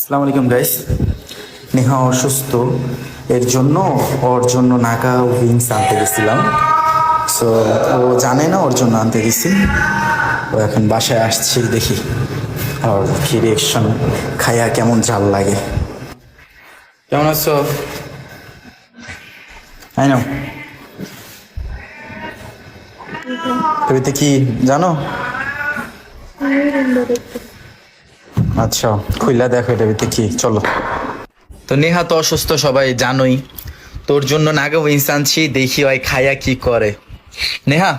আসসালামু আলাইকুম গাইস নেহা অসুস্থ। এর জন্য, ওর জন্য নাগা উইংস আনতে গেছিলাম। সো ও জানে না, ওর জন্য আনতে গেছি। ও এখন বাসায় আসছি, দেখি আর কি রিয়েকশন খাইয়া কেমন জাল লাগে। কেমন আছো? আই নাও তুমি কি জানো? আচ্ছা খুইলা দেখো এটা ভিতরে কি। চলো। তো নেহা তো অসুস্থ, সবাই জানোই। তোর জন্য নাগা উইন্স আনছি, দেখি ওই খায়া কি করে। নেহা,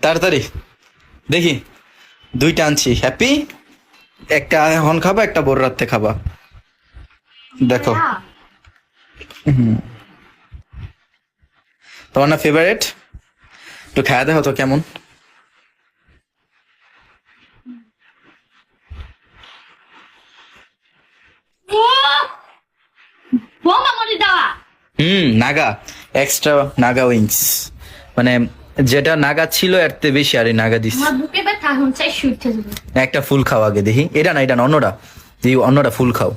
তাড়াতাড়ি। দেখি, দুইটা আনছি। হ্যাপি একটা এখন খাবা, একটা বোর রাত্রে খাবা। দেখো। তোমার না ফেভারিট একটু খায়া দেখো তো কেমন বোমা মরে দেওয়া হুম নাগা। এক্সট্রা নাগা উইংস মানে যেটা নাগা ছিল এর থেকে বেশি আর এই নাগা দিস। একটা ফুল খাও আগে দেখি। এটা না এটা না অন্যটা। দি অন্যটা ফুল খাও।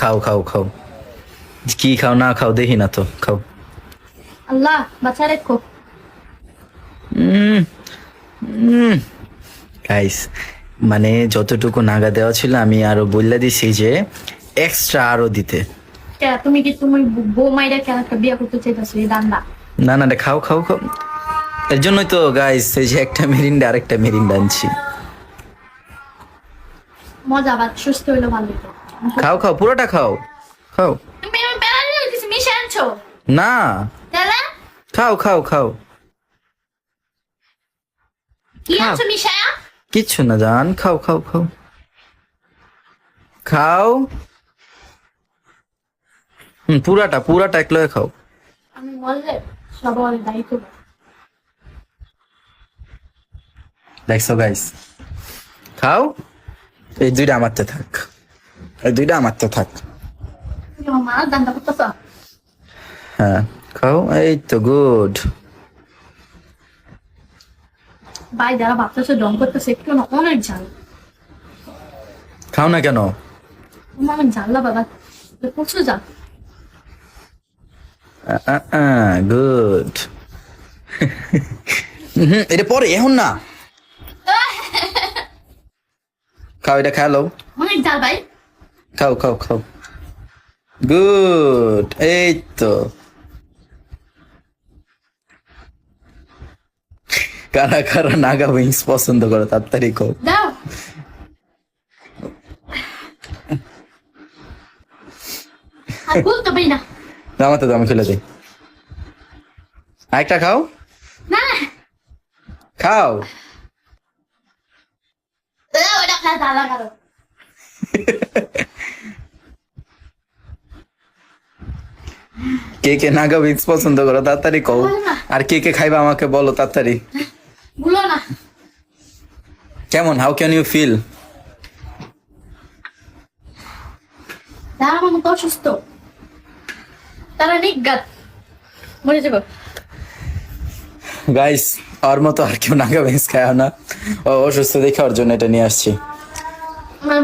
খাও খাও খাও। কি খাও না খাও দেখি না তো। খাও। আল্লাহ বাঁচা রেখো গাইস মানে যতটুকু নাগা দেওয়া ছিল আমি আরও বললে দিছি যে এক্সট্রা আরও দিতে। তুমি কি তুমি বউ মাইরা কেন একটা বিয়ে করতে চাইতেছো? এই দান্দা। না না খাও খাও খাও। এর জন্যই তো গাইস এই যে একটা মেরিন্ডা আরেকটা মেরিন্ডা আনছি। মজা বাদ সুস্থ হইল ভালো খাও খাও পুরোটা খাও। খাও। তুমি আমার কিছু মিশে আনছো? না। তাহলে খাও খাও খাও। কি আনছো মিশায়া কিচ্ছু না জান। খাও খাও খাও। খাও। হুম পুরাটা পুরাটা একলয়ে খাও। আমি বললে সবার দায়িত্ব। দেখছ গাইস খাও। এই দুইটা আমারতে থাক। এই দুইটা আমারতে থাক। আমার হ্যাঁ। খাও। এই তো গুড ভাই যারা ভাবতেছে ডং করতেছে একটু না অনেক ঝাল। খাও না কেন? অনেক ঝাল না বাবা প্রচুর ঝাল। গুড এটা পরে এখন না। খাও এটা অনেক ভাই। খাও খাও খাও। গুড এই তো। কারা কারা নাগা উইংস পছন্দ করে তাড়াতাড়ি খাও দাও। বলতে পারি না। আমাতে তো আমি খুলে দিই। আরেকটা খাও। খাও। কে কে নাগা উইংস পছন্দ করো তাড়াতাড়ি কও। আর কে কে খাইবা আমাকে বলো তাড়াতাড়ি। কেমন? হাউ ক্যান ইউ ফিল মতো অসুস্থ। তারা নিজ্ঞাত। মরে যাব। গাইস ওর মতো আর কেউ নাগা উইংস খায় না। অসুস্থ দেখে ওর জন্য এটা নিয়ে আসছি।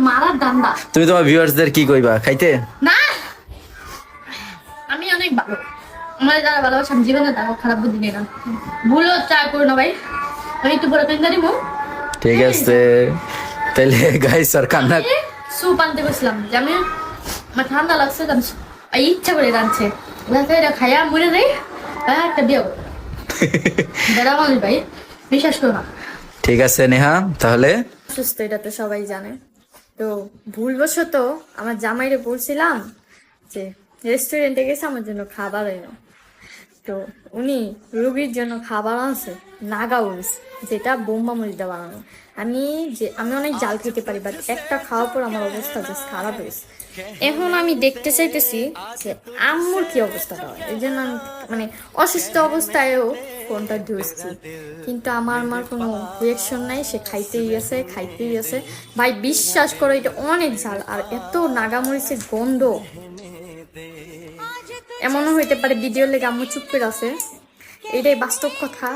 মারার দান্দা তুমি তোমার ভিউয়ার্সদের কি কইবা? খাইতে? না! আমি অনেক ভালো। আমার যারা ভালোবাসে আমি জীবনে তারা খারাপ বুদ্ধি নেই না। ভুলও চা করো না ভাই। আমি একটু বড় পেন জানি ঠিক আছে। তাহলে গাইস আর কান্না স্যুপ আনতে গেছিলাম যে আমি আমার ঠান্ডা লাগছে এই ইচ্ছা করে রাঁধছে এটা খাইয়া মরে যাই একটা বিয়ে দাদা মানুষ ভাই বিশ্বাস করো না ঠিক আছে নেহা তাহলে সুস্থ এটা তো সবাই জানে তো ভুলবশত আমার জামাইরে বলছিলাম যে রেস্টুরেন্টে গেছে আমার জন্য খাবার এনো তো উনি রুগীর জন্য খাবার আনছে নাগা উইস যেটা বোম্বা মরিদা বানানো আমি যে আমি অনেক জাল খেতে পারি বাট একটা খাওয়ার পর আমার অবস্থা জাস্ট খারাপ হয়েছে এখন আমি দেখতে চাইতেছি যে আম্মুর কি অবস্থা হয় এই জন্য আমি মানে অসুস্থ অবস্থায়ও ফোনটা ধরছি। কিন্তু আমার আমার কোনো রিয়াকশন নাই, সে খাইতেই আছে খাইতেই আছে। ভাই, বিশ্বাস করো, এটা অনেক ঝাল, আর এত নাগামরিচের গন্ধ। এমনও হইতে পারে ভিডিও লেগে আম্মু চুপ করে আছে। এটাই বাস্তব কথা।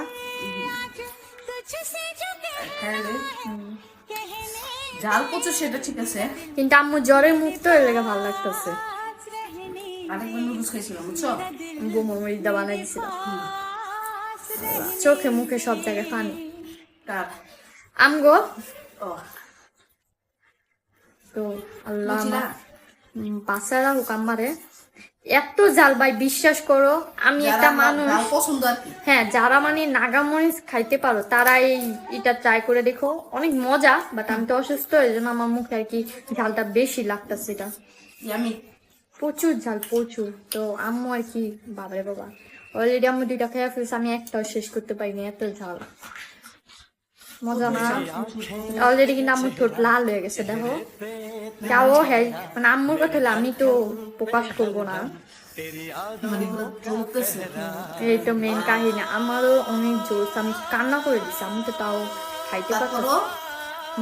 ঝাল প্রচুর সেটা ঠিক আছে। কিন্তু আম্মু জ্বরে মুখ তো লেগে ভালো লাগতেছে। আরেকবার নুডলস খাইছিলাম বুঝছ? বোমা মরিদা বানাই দিছিলাম। চোখে মুখে সব জায়গায় পানি। কার? আমগো? ও। তো আল্লাহ? বাচ্চারা হুকাম মারে এত জাল ভাই বিশ্বাস করো আমি একটা মানুষ পছন্দ হ্যাঁ যারা মানে নাগামরিচ খাইতে পারো তারা এই এটা ট্রাই করে দেখো। অনেক মজা বাট আমি তো অসুস্থ এই জন্য আমার মুখে আর কি ঝালটা বেশি লাগতেছে এটা। আমি প্রচুর ঝাল প্রচুর। তো আম্মু আর কি বাবারে বাবা। অলরেডি আম্মু দুইটা খেয়ে ফেলছে আমি একটাও শেষ করতে পারিনি এত ঝাল। মজা না। অলরেডি কিন্তু আম্মুর ঠোঁট লাল হয়ে গেছে দেখো। যাও হ্যাঁ মানে আম্মুর কথা আমি তো প্রকাশ করব না। মানে এই তো মেন কাহিনী। আমারও অনেক জোর আমি কান্না করে দিচ্ছি আমি তো তাও খাইতে পারতাম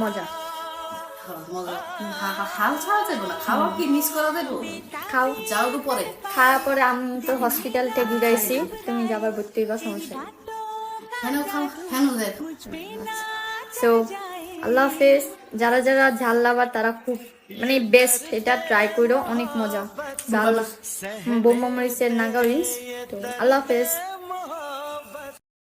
মজা। খাওয়া কি মিস করা দেবো খাও। যাও তো পরে আমি তো হসপিটাল থেকে ঘুরাইছি। তুমি যাবার ভর্তি হইবা সমস্যা সো আল্লাহ হাফেজ যারা যারা ঝাল লাভার তারা খুব মানে বেস্ট এটা ট্রাই করো অনেক মজা। আল্লাহ বোম্বা মরিচের নাগা তো আল্লাহ হাফেজ